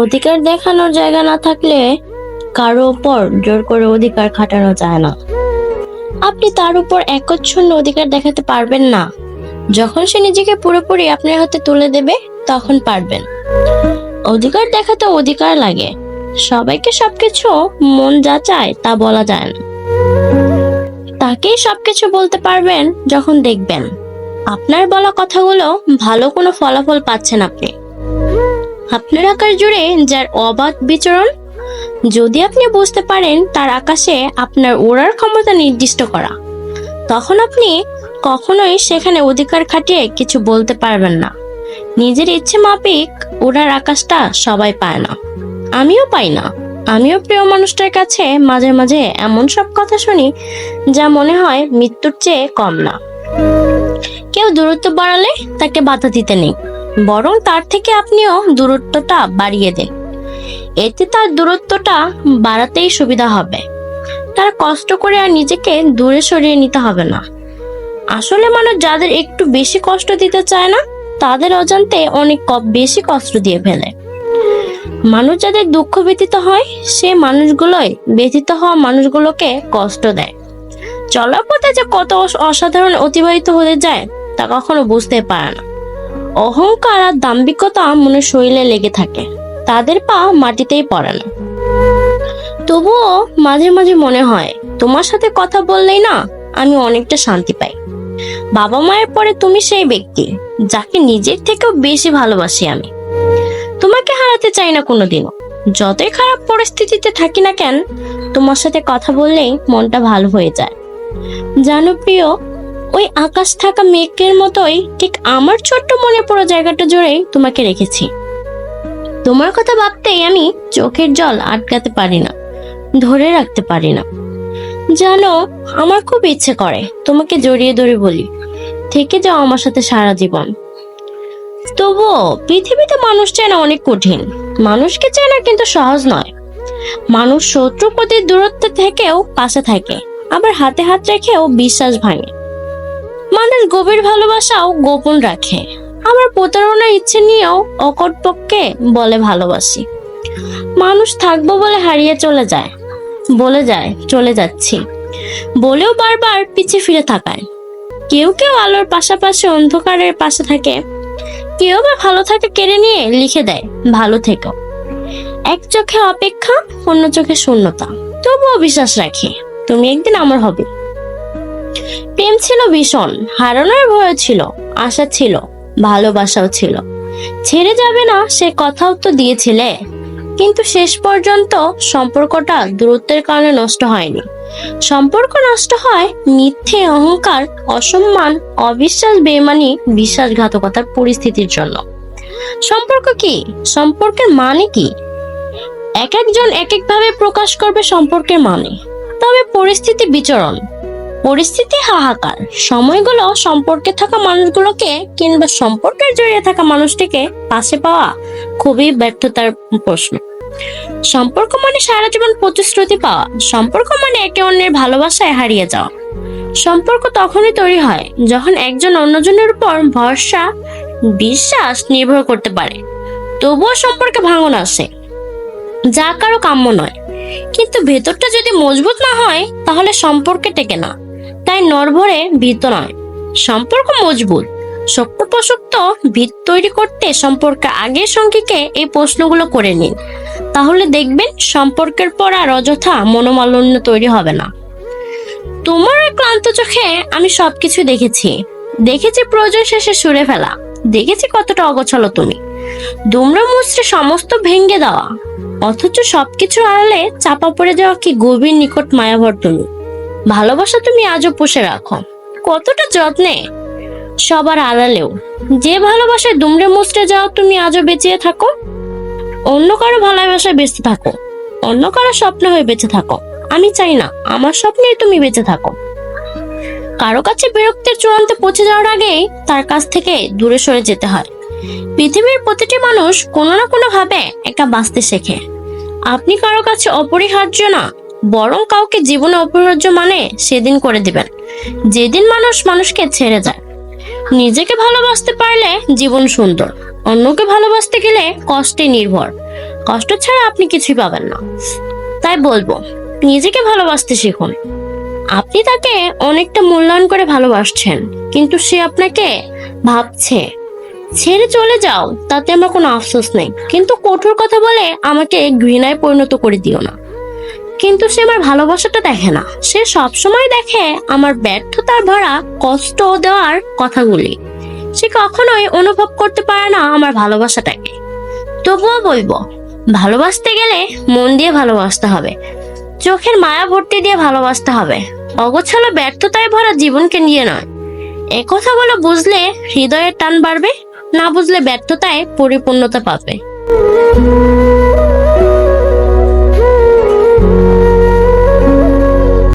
অধিকার দেখানোর জায়গা না থাকলে কারও উপর জোর করে অধিকার খাটানো যায় না। আপনি তার উপর একচ্ছন্ন অধিকার দেখাতে পারবেন না। যখন সে নিজেকে পুরোপুরি আপনার হাতে তুলে দেবে, তখন পারবেন। অধিকার দেখাতে অধিকার লাগে। সবাইকে সবকিছু মন যা চায় তা বলা যায় না। তাকেই সবকিছু বলতে পারবেন যখন দেখবেন। আপনার বলা কথাগুলো ভালো কোনো ফলাফল পাচ্ছেন আপনি। আপনার আকাশ জুড়ে যার অবাধ বিচরণ, যদি আপনি বুঝতে পারেন তার আকাশে আপনার ওড়ার ক্ষমতা নির্দিষ্ট করা, তখন আপনি কখনোই সেখানে অধিকার খাটিয়ে কিছু বলতে পারবেন না। নিজের ইচ্ছে মাফিক ওড়ার আকাশটা সবাই পায় না। আমিও পাই না। আমিও প্রিয় মানুষটার কাছে মাঝে মাঝে এমন সব কথা শুনি যা মনে হয় মৃত্যুর চেয়ে কম না। কেউ দূরত্ব বাড়ালে তাকে বাধা দিতে নেই। বরং তার থেকে আপনিও দূরত্বটা বাড়িয়ে দেন। এতে তার দূরত্বটা বাড়াতেই সুবিধা হবে। তার কষ্ট করে আর নিজেকে দূরে সরিয়ে নিতে হবে না। আসলে মানুষ যাদের একটু বেশি কষ্ট দিতে চায় না, তাদের অজান্তে অনেক বেশি কষ্ট দিয়ে ফেলে। মানুষ যাদের দুঃখ ব্যতীত হয়, সে মানুষগুলোই ব্যতীত হওয়া মানুষগুলোকে কষ্ট দেয়। চলার পথে যে কত অসাধারণ অতিবাহিত হতে যায়, তা কখনো বুঝতে পারে না। অহংকার আর দাম্ভিকতা মনে শরীরে লেগে থাকে। তাদের পা মাটিতেই পড়ে না। তবুও মাঝে মাঝে মনে হয়, তোমার সাথে কথা বললেই না আমি অনেকটা শান্তি পাই। বাবা মায়ের পরে তুমি সেই ব্যক্তি, যাকে নিজের থেকেও বেশি ভালোবাসি আমি। তোমাকে হারাতে চাই না কোনোদিনও। যতই খারাপ পরিস্থিতিতে থাকি না কেন, তোমার সাথে কথা বললেই মনটা ভালো হয়ে যায়। জানো প্রিয় ওই আকাশ থাকা মেঘের মতোই ঠিক আমার ছোট্ট মনে পড়া জায়গাটা জুড়েই তোমাকে রেখেছি। তোমার কথা ভাবতেই আমি চোখের জল আটকাতে পারি না, ধরে রাখতে পারি না। জানো, আমার খুব ইচ্ছে করে, তোমাকে জড়িয়ে ধরে বলি, থেকে যাও আমার সাথে সারা জীবন। তবুও পৃথিবীতে মানুষ চেনা অনেক কঠিন, মানুষকে চেনা কিন্তু সহজ নয়। মানুষ শত্রু প্রতি দূরত্ব থেকেও পাশে থাকে, আবার হাতে হাত রেখেও বিশ্বাস ভাঙে। মানুষ গভীর ভালোবাসাও গোপন রাখে। আমার প্রতারণার ইচ্ছে নিয়েও অকটপক্ষে বলে ভালোবাসি। মানুষ থাকব বলে হারিয়ে চলে যায়, বলে যায়, চলে যাচ্ছি। বলেও বারবার পিছিয়ে ফিরে থাকায়। কেউ কেউ আলোর পাশাপাশি অন্ধকারের পাশে থাকে। কেউ বা ভালো থাকে কেড়ে নিয়ে লিখে দেয়, ভালো থেকো। এক চোখে অপেক্ষা, অন্য চোখে শূন্যতা। তবুও বিশ্বাস রাখি, তুমি একদিন আমার হবে। প্রেম ছিল ভীষণ, হারানোর ভয় ছিল, আশা ছিল, ভালোবাসাও ছিল। ছেড়ে যাবে না, সে কথাও তো দিয়েছিলে। কিন্তু শেষ পর্যন্ত সম্পর্কটা দূরত্বের কারণে নষ্ট হয়নি। সম্পর্ক নষ্ট হয় মিথ্যে, অহংকার, অসম্মান, অবিশ্বাস বেমানি বিশ্বাসঘাতকতার পরিস্থিতির জন্য। সম্পর্ক কি? সম্পর্কের মানে কি? এক একজন এক একভাবে প্রকাশ করবে সম্পর্কের মানে। তবে পরিস্থিতি বিচরণ। পরিস্থিতি হাহাকার। সময়গুলো সম্পর্কে থাকা মানুষগুলোকে কিংবা সম্পর্কের জড়িয়ে থাকা মানুষটিকে পাশে পাওয়া খুবই ব্যর্থতার প্রশ্ন। সম্পর্ক মানে সারা জীবন প্রতিশ্রুতি পাওয়া। সম্পর্ক মানে একে অন্যের ভালোবাসায় হারিয়ে যাওয়া। সম্পর্ক তখনই তৈরি হয় যখন একজন অন্যজনের উপর ভরসা, বিশ্বাস নির্ভর করতে পারে। তবুও সম্পর্কে ভাঙন আসে, যা কারও কাম্য নয়। কিন্তু ভেতরটা যদি মজবুত না হয়, তাহলে সম্পর্কে টেকে না। তাই নরভরে ভীত নয়। সম্পর্ক মজবুত। শক্তপোষক্ত ভিত তৈরি করতে সম্পর্কে আগের সঙ্গীকে এই প্রশ্নগুলো করে নিন। তাহলে দেখবেন সম্পর্কের পর আর অযথা মনোমালিন্য তৈরি হবে না। তোমার ক্লান্ত চোখে আমি সবকিছু দেখেছি। দেখেছি প্রয়োজন শেষে সুরে ফেলা। দেখেছি কতটা অগোছালো তুমি। দুমড়ে মুচড়ে সমস্ত ভেঙ্গে দেওয়া। অথচ সবকিছুর আড়ালে চাপা পড়ে যাওয়া কি গভীর নিকট মায়াভর তুমি। ভালোবাসা তুমি আজও পুষে রাখো। কতটা যত্নে? সবার আড়ালেও। যে ভালোবাসায় দুমড়ে মুচড়ে যাও, তুমি আজও বেঁচে থাকো। অন্য কারও ভালোবাসায় বেঁচে থাকো। অন্য কারও স্বপ্ন হয়ে বেঁচে থাকো। আমি চাই না, আমার স্বপ্নে তুমি বেঁচে থাকো। কারও কাছে বিরক্তির চূড়ান্তে পৌঁছে যাওয়ার আগেই তার কাছ থেকে দূরে সরে যেতে হয়। পৃথিবীর প্রতিটি মানুষ কোনো না কোনো ভাবে একা বাঁচতে শেখে। আপনি কারও কাছে অপরিহার্য না বরং কাউকে জীবনে অপরিহার্য মানে সেদিন করে দিবেন। যেদিন মানুষ মানুষকে ছেড়ে যায়। নিজেকে ভালোবাসতে পারলে জীবন সুন্দর, অন্যকে ভালোবাসতে গেলে কষ্টে নির্ভর। কষ্ট ছাড়া আপনি কিছুই পাবেন না। তাই বলব, নিজেকে ভালোবাসতে শিখুন। আপনি তাকে অনেকটা মূল্যায়ন করে ভালোবাসছেন, কিন্তু সে আপনাকে ভাবছে, ছেড়ে চলে যাও, তাতে আমার কোনো আফসোস নেই। কিন্তু কঠোর কথা বলে আমাকে ঘৃণায় পরিণত করে দিও না। কিন্তু সে আমার ভালোবাসাটা দেখে না। সে সবসময় দেখে আমার ব্যর্থতার ভরা কষ্ট দেওয়ার কথাগুলি। সে কখনোই অনুভব করতে পারে না আমার ভালোবাসাটাকে। তবুও বলব, ভালোবাসতে গেলে মন দিয়ে ভালোবাসতে হবে। চোখের মায়া ভর্তি দিয়ে ভালোবাসতে হবে। অগোছালো ব্যর্থতায় ভরা জীবনকে নিয়ে নয়। এ বলে বুঝলে হৃদয়ের টান বাড়বে, না বুঝলে ব্যর্থতায় পরিপূর্ণতা পাবে।